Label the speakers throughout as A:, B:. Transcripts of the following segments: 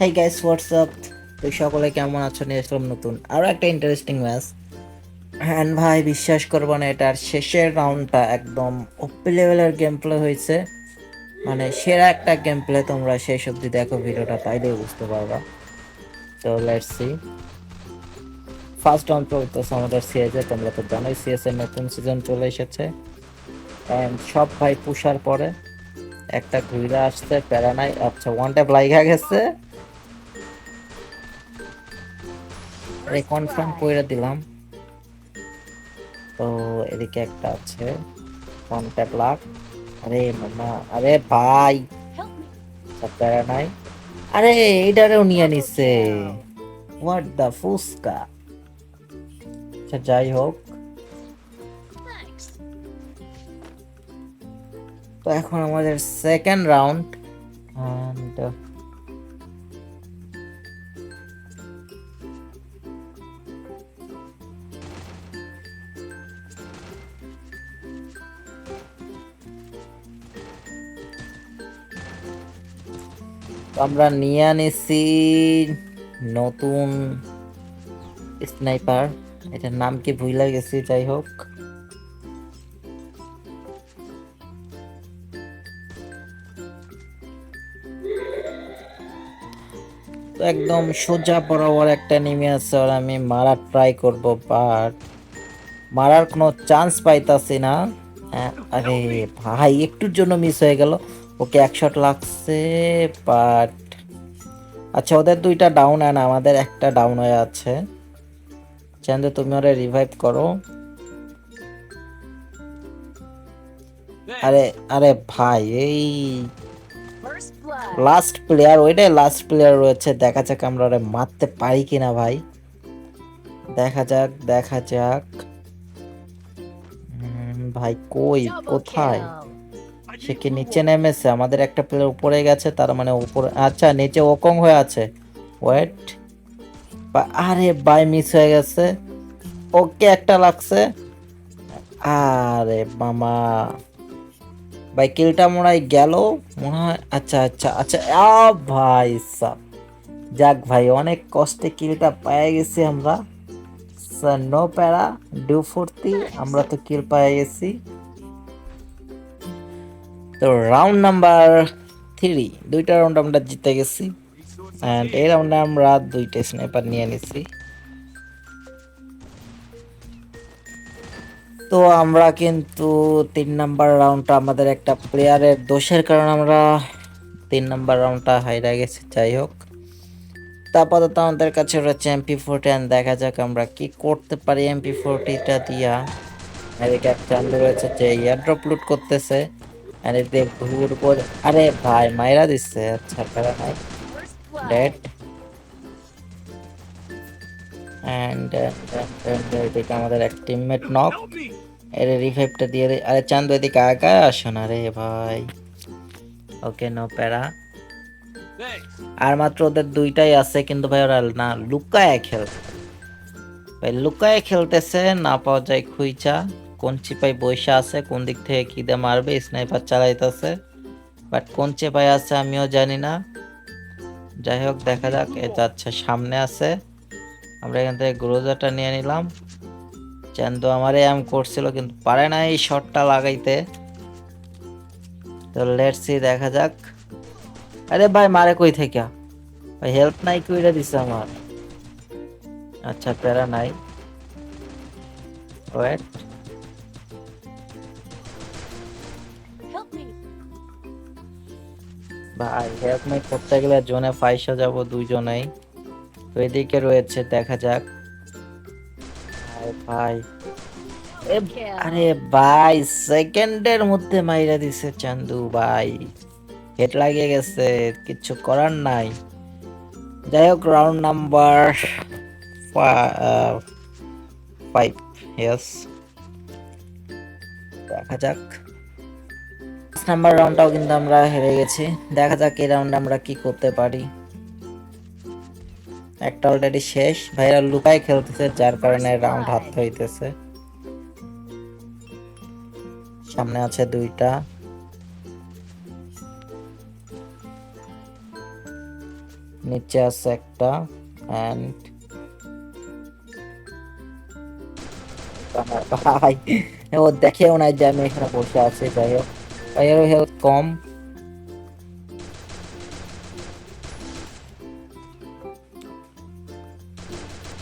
A: Hey guys WhatsApp তো সকলে কেমন আছো? নিয়ে আসলাম নতুন আরও একটা ইন্টারেস্টিং ম্যাচ হ্যান ভাই, বিশ্বাস করব না, এটার শেষের রাউন্ডটা একদম ওপি লেভেলের গেম প্লে হয়েছে। মানে সেরা একটা গেম প্লে তোমরা শেষ অবধি দেখো ভিডিওটা, তাইলেই বুঝতে পারবা। তো লেটস সি ফার্স্ট রাউন্ড চলতেছে আমাদের সিএসে তোমরা তো জানোই সিএস এর নতুন সিজন চলে এসেছে। And সব ভাই পুষার পরে একটা ঘুরে আসছে, প্যারা নাই। আচ্ছা ওয়ান ট্যাপ লাইগা গেছে। আরে কনফার্ম করে দিলাম। তো এদিকে একটা আছে কন্ট্যাক্ট লাখ আরে মামা, আরে ভাই। প্যারা নাই। আরে এইটারেও নিয়ে নিছে। What the fuchka. আচ্ছা যাই হোক। তো এখন আমাদের সেকেন্ড রাউন্ড অ্যান্ড আমরা নিয়ে আনিছি নতুন স্নাইপার। এটার নাম কি ভুলে গেছি, যাই হোক। একদম সোজা বরাবর একটা নেমে আছে আর আমি মারার ট্রাই করব বাট মারার কোনো চান্স পাইতাছি না। আরে ভাই, একটুর জন্য মিস হয়ে গেল। ওকে এক শট লাগছে বাট আচ্ছা ওদের দুইটা ডাউন অ্যান্ড আমাদের একটা ডাউন হয়ে আছে। চান্দে তুমি ওরা রিভাইভ করো। আরে আরে ভাই এই লাস্ট প্লেয়ার ওইটাই লাস্ট প্লেয়ার রয়েছে দেখা যাক আমরা ওরে মারতে পারি কিনা ভাই। দেখা যাক দেখা যাক। ভাই কই কোথায়. সে কি নিচে নেমেছে? আমাদের একটা প্লেয়ার উপরে গেছে, তার মানে উপরে আচ্ছা নিচে ওকং হয়ে আছে। ওয়েট আরে বাই মিস হয়ে গেছে। ওকে একটা লাগছে। আরে মামা। ভাই, কিলটা মনে হয় গেল। মনে হয় আচ্ছা আচ্ছা আচ্ছা। আ, ভাই, সাব। যাক ভাই, অনেক কষ্টে কিলটা পেয়ে গেছি আমরা। নো প্যারা ডু ফুর্তি আমরা তো কিল পেয়ে গেছি। তো রাউন্ড নাম্বার থ্রি দুইটা রাউন্ড আমরা জিতে গেছি। অ্যান্ড এই রাউন্ডে আমরা দুইটা স্নাইপার নিয়ে নিছি। তো আমরা কিন্তু তিন নাম্বার রাউন্ডটা আমাদের একটা প্লেয়ারের দোষের কারণে আমরা তিন নাম্বার রাউন্ডটা হাইরা গেছি, যাই হোক। আপাতত আমাদের কাছে রয়েছে এমপি ফোরটি দেখা যাক আমরা কি করতে পারি এমপি ফোরটিটা দিয়া। এদিকে একটা রয়েছে যে এয়ারড্রপ লুট করতেছে। আর এদিকে ঘুর করে আরে ভাই, মাইরা দিচ্ছে আচ্ছা প্যারা নাই. ডেড অ্যান্ড এদিকে আমাদের এক টিমমেট নক এর রিভাইভটা দিয়ে আরে চান্দু, এদিকে আগা আসো না রে ভাই। ওকে নো প্যারা আর মাত্র ওদের দুইটাই আছে, কিন্তু ভাই ওরা না, লুকায় খেল ভাই লুকায় খেলতেছে, না পাওয়া যায় খুইচা। কোন চিপাই বৈশা আছে, কোন দিক থেকে কি দিয়ে মারবে স্নাইপার চালাইতেছে। বাট কোন চেপাই আছে আমিও জানি না। যাই হোক, দেখা যাক, এ যাচ্ছে, সামনে আছে। আমরা এখান থেকে গ্রোজাটা নিয়ে নিলাম। চান্দু আমারে এম করছিল, কিন্তু পারে না এই শটটা লাগাইতে। তো লেটসি দেখা যাক। আরে ভাই, মারে কই থেকে? ভাই হেল্প নাই, কইরা দিছে আমার। আচ্ছা প্যারা নাই। ওয়েট ভাই হেল্প নাই করতে গেলে জোনে ফাইসা যাব দুইজনেই। তো এদিকে রয়েছে, দেখা যাক। ভাই। আরে ভাই সেকেন্ডের মধ্যে মাইরা দিছে চান্দু ভাই। হেড লাগিয়ে গেছে কিচ্ছু করার নাই। যাই হোক রাউন্ড নাম্বার ফাইভ ইয়েস দেখা যাক। নাম্বার রাউন্ডটাও কিন্তু আমরা হেরে গেছি। দেখা যাক এই রাউন্ডে আমরা কি করতে পারি। একটা অলরেডি শেষ। ভাইরা লুকায় খেলতেছে, যার কারণে রাউন্ড হাতে হইতেছে সামনে আছে দুইটা। নিচে আছে একটা অ্যান্ড ভাই ও দেখেও নাই যে আমি এখানে বসে আছি, যাই হোক। ভাইয়েরও হেলথ কম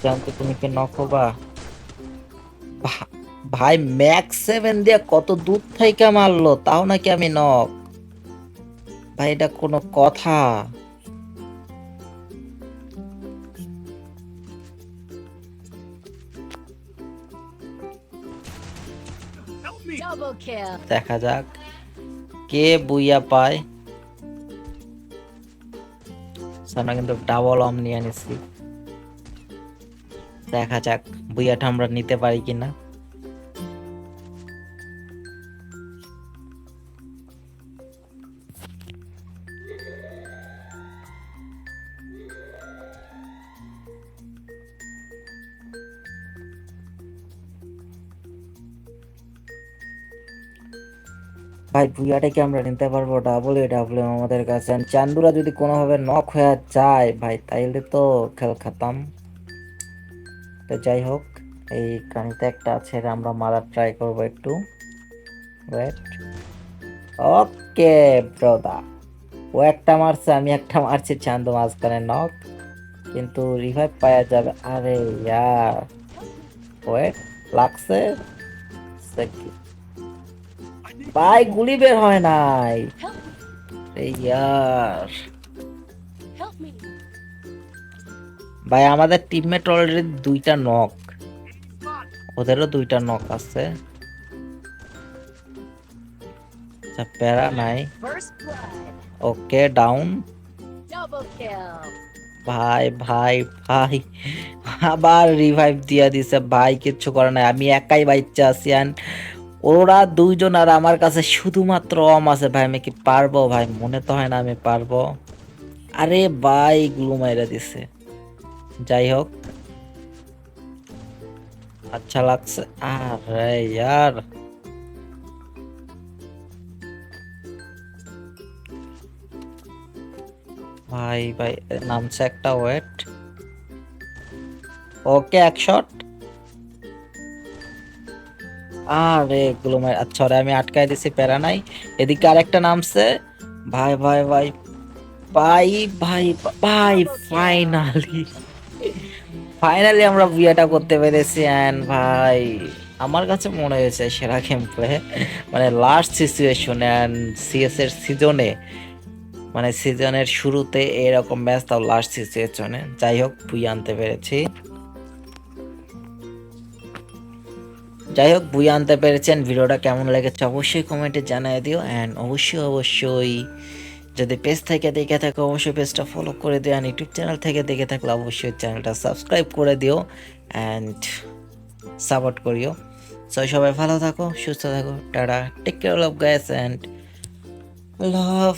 A: শান্তি তুমি কি নক হবা? ভা- ভাই ম্যাক্স সেভেন দিয়ে কত দূর থেকে মারলো? তাও নাকি আমি নক ভাই এটা কোনো কথা। দেখা যাক। কে বুইয়া পায়? আমরা কিন্তু ডাবল অম নিয়ে নিচ্ছি দেখা যাক, বুইয়াটা আমরা নিতে পারি কিনা। ভাই, ভুইয়াটা কি আমরা নিতে পারব? ডাবল এ ডাবল আমাদের কাছে। চান্দুরা যদি কোনোভাবে নক হয়ে যায়, ভাই, তাইলে তো খেল খাতাম। তো যাই হোক, এই কানিতে একটা আছে আমরা মারার ট্রাই করব একটু। ওয়েট ওকে ব্রদা ও একটা মারছে, আমি একটা মারছি, চান্দু মাঝখানে নক কিন্তু রিভাইভ পাওয়া যাবে। আরে, ইয়ার। ওয়েট লাগছে. ভাই, গুলি বের হয় নাই। ভাই, আমাদের টিমমেট অলরেডি দুইটা নক ওদেরও দুইটা নক আছে। আচ্ছা প্যারা নাই। ওকে ডাউন ভাই ভাই ভাই, আবার রিভাইভ দিয়া দিছে। ভাই, কিচ্ছু করে নাই। আমি একাই বাচ্চা আছি and ওরা দুইজন আর আমার কাছে শুধুমাত্র অম আছে। ভাই, আমি কি পারব? ভাই, মনে তো হয় না আমি পারব। আরে ভাই গ্লু মাইরা দিছে। যাই হোক। আচ্ছা লাগছে। আরে ইয়ার। ভাই ভাই, নামছে একটা ওয়েট। ওকে, এক শট। আরে এগুলো আচ্ছা আমি আটকায় দিছি, প্যারা নাই। এদিকে আরেকটা নামছে। ভাই ভাই ভাই ভাই ভাই ভাই ফাইনালি ফাইনালি আমরা বিয়েটা করতে পেরেছি অ্যান্ড ভাই, আমার কাছে মনে হয়েছে সেরা গেম প্লে মানে লাস্ট সিচুয়েশন অ্যান্ড সিএস এর সিজনে মানে সিজনের শুরুতে এরকম ম্যাচ তাও লাস্ট সিচুয়েশনে যাই হোক বুই আনতে পেরেছি। যাই হোক বুই আনতে পেরেছেন ভিডিওটা কেমন লেগেছে অবশ্যই কমেন্টে জানিয়ে দিও অ্যান্ড অবশ্যই অবশ্যই যদি পেজ থেকে দেখে থাকো, অবশ্যই পেজটা ফলো করে দিও অ্যান্ড ইউটিউব চ্যানেল থেকে দেখে থাকলে অবশ্যই চ্যানেলটা সাবস্ক্রাইব করে দিও অ্যান্ড সাপোর্ট করিও। সো সবাই ভালো থাকো, সুস্থ থাকো, tata take care love guys and love